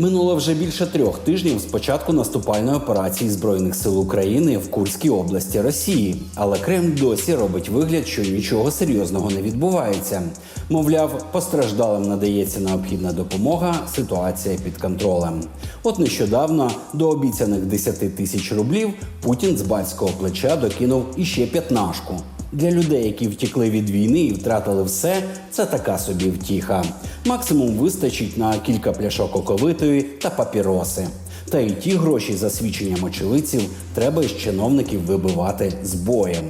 Минуло вже більше трьох тижнів з початку наступальної операції збройних сил України в Курській області Росії, але Кремль досі робить вигляд, що нічого серйозного не відбувається. Мовляв, постраждалим надається необхідна допомога, ситуація під контролем. От нещодавно до обіцяних 10 тисяч рублів Путін з батського плеча докинув іще п'ятнашку. Для людей, які втікли від війни і втратили все, це така собі втіха. Максимум вистачить на кілька пляшок оковитої та папіроси. Та й ті гроші за свідченням очевидців треба із чиновників вибивати з боєм.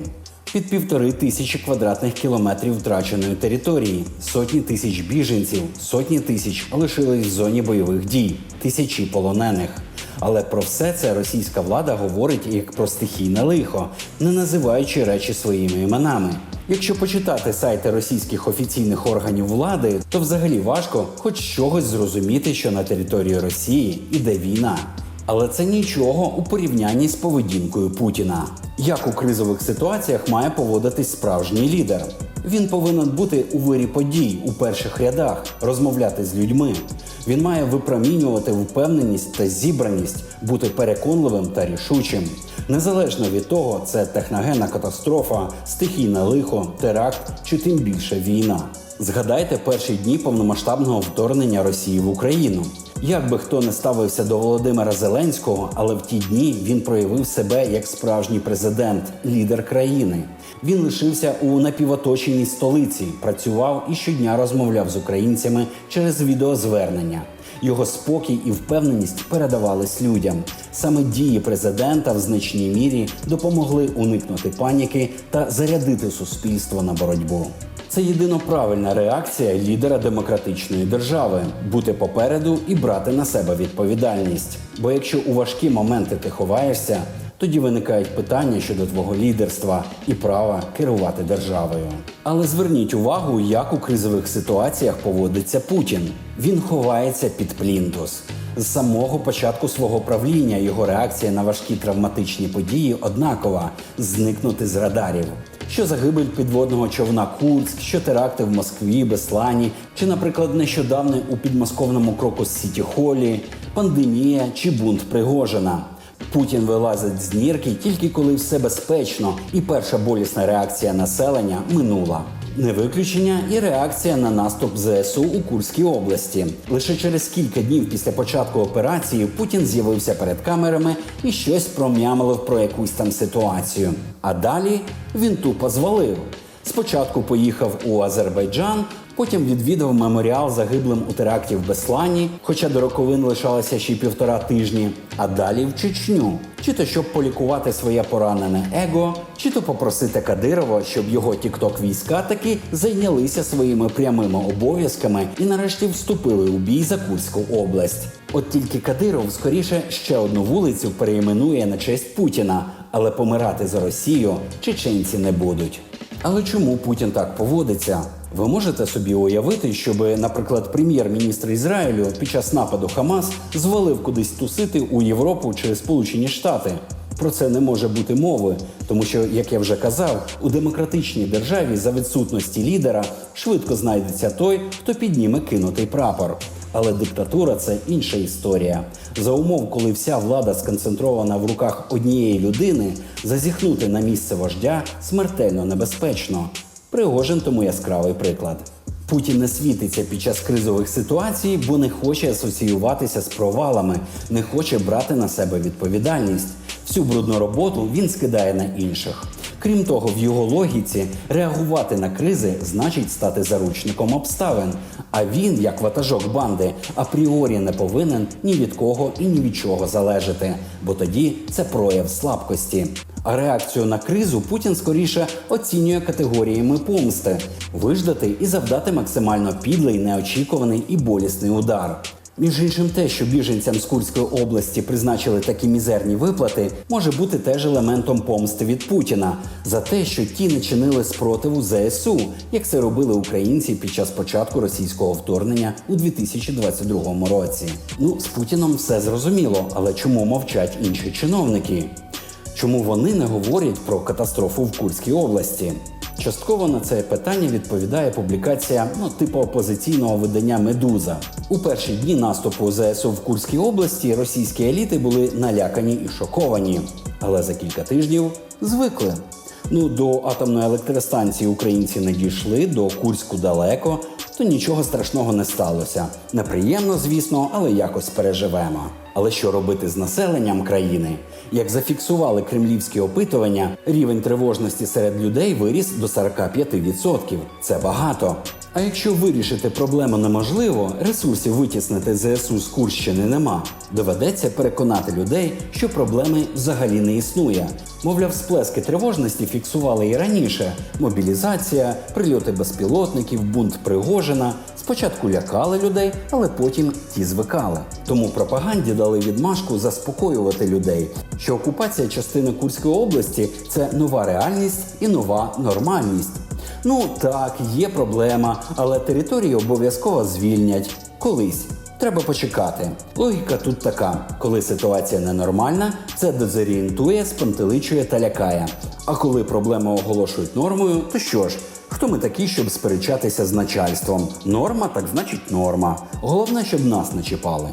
Під півтори тисячі квадратних кілометрів втраченої території, сотні тисяч біженців, сотні тисяч лишились в зоні бойових дій, тисячі полонених. Але про все це російська влада говорить як про стихійне лихо, не називаючи речі своїми іменами. Якщо почитати сайти російських офіційних органів влади, то взагалі важко хоч чогось зрозуміти, що на території Росії іде війна. Але це нічого у порівнянні з поведінкою Путіна. Як у кризових ситуаціях має поводитись справжній лідер? Він повинен бути у вирі подій у перших рядах, розмовляти з людьми. Він має випромінювати впевненість та зібраність, бути переконливим та рішучим. Незалежно від того, це техногенна катастрофа, стихійне лихо, теракт чи тим більше війна. Згадайте перші дні повномасштабного вторгнення Росії в Україну. Як би хто не ставився до Володимира Зеленського, але в ті дні він проявив себе як справжній президент, лідер країни. Він лишився у напівоточеній столиці, працював і щодня розмовляв з українцями через відеозвернення. Його спокій і впевненість передавались людям. Саме дії президента в значній мірі допомогли уникнути паніки та зарядити суспільство на боротьбу. Це єдино правильна реакція лідера демократичної держави бути попереду і брати на себе відповідальність. Бо якщо у важкі моменти ти ховаєшся, тоді виникають питання щодо твого лідерства і права керувати державою. Але зверніть увагу, як у кризових ситуаціях поводиться Путін. Він ховається під плінтус. З самого початку свого правління його реакція на важкі травматичні події однакова зникнути з радарів. Що загибель підводного човна Курськ, що теракти в Москві, Беслані, чи, наприклад, нещодавне у підмосковному крокус Сіті Холі, пандемія чи бунт Пригожина. Путін вилазить з нірки тільки коли все безпечно, і перша болісна реакція населення минула. Не виключення і реакція на наступ ЗСУ у Курській області. Лише через кілька днів після початку операції Путін з'явився перед камерами і щось пром'ямлив про якусь там ситуацію. А далі він тупо звалив. Спочатку поїхав у Азербайджан, потім відвідав меморіал загиблим у теракті в Беслані, хоча до роковин лишалося ще й півтора тижні, а далі в Чечню. Чи то щоб полікувати своє поранене его, чи то попросити Кадирова, щоб його тікток війська таки зайнялися своїми прямими обов'язками і нарешті вступили у бій за Курську область. От тільки Кадиров скоріше ще одну вулицю перейменує на честь Путіна, але помирати за Росію чеченці не будуть. Але чому Путін так поводиться? Ви можете собі уявити, щоб, наприклад, прем'єр-міністр Ізраїлю під час нападу Хамас звалив кудись тусити у Європу чи Сполучені Штати? Про це не може бути мови, тому що, як я вже казав, у демократичній державі за відсутності лідера швидко знайдеться той, хто підніме кинутий прапор. Але диктатура це інша історія. За умов, коли вся влада сконцентрована в руках однієї людини, зазіхнути на місце вождя смертельно небезпечно. Пригожин тому яскравий приклад. Путін не світиться під час кризових ситуацій, бо не хоче асоціюватися з провалами, не хоче брати на себе відповідальність. Всю брудну роботу він скидає на інших. Крім того, в його логіці реагувати на кризи значить стати заручником обставин. А він, як ватажок банди, апріорі не повинен ні від кого і ні від чого залежати, бо тоді це прояв слабкості. А реакцію на кризу Путін скоріше оцінює категоріями помсти виждати і завдати максимально підлий, неочікуваний і болісний удар. Між іншим, те, що біженцям з Курської області призначили такі мізерні виплати, може бути теж елементом помсти від Путіна за те, що ті не чинили спротиву ЗСУ, як це робили українці під час початку російського вторгнення у 2022 році. Ну з Путіном все зрозуміло, але чому мовчать інші чиновники? Чому вони не говорять про катастрофу в Курській області? Частково на це питання відповідає публікація ну, типу опозиційного видання Медуза. У перші дні наступу ЗСУ в Курській області російські еліти були налякані і шоковані, але за кілька тижнів звикли. Ну, до атомної електростанції українці не дійшли, до Курську далеко, то нічого страшного не сталося. Неприємно, звісно, але якось переживемо. Але що робити з населенням країни? Як зафіксували кремлівські опитування, рівень тривожності серед людей виріс до 45%. Це багато. А якщо вирішити проблему неможливо, ресурсів витіснити ЗСУ з Курщини нема. Доведеться переконати людей, що проблеми взагалі не існує. Мовляв, сплески тривожності фіксували і раніше: мобілізація, прильоти безпілотників, бунт Пригожина. Спочатку лякали людей, але потім ті звикали. Тому пропаганді дали відмашку заспокоювати людей, що окупація частини Курської області це нова реальність і нова нормальність. Ну так, є проблема, але території обов'язково звільнять колись. Треба почекати. Логіка тут така: коли ситуація ненормальна, це дезорієнтує, спантеличує та лякає. А коли проблеми оголошують нормою, то що ж? Хто ми такі, щоб сперечатися з начальством? Норма, так значить норма. Головне, щоб нас не чіпали.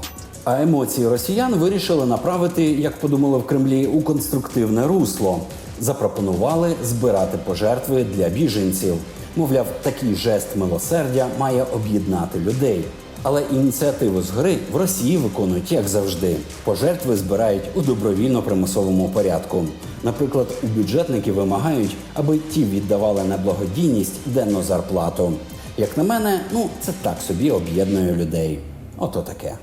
А емоції росіян вирішили направити, як подумали в Кремлі, у конструктивне русло. Запропонували збирати пожертви для біженців. Мовляв, такий жест милосердя має об'єднати людей. Але ініціативу згори в Росії виконують як завжди. Пожертви збирають у добровільно-примусовому порядку. Наприклад, у бюджетників вимагають, аби ті віддавали на благодійність денну зарплату. Як на мене, ну це так собі об'єднує людей. Ото таке.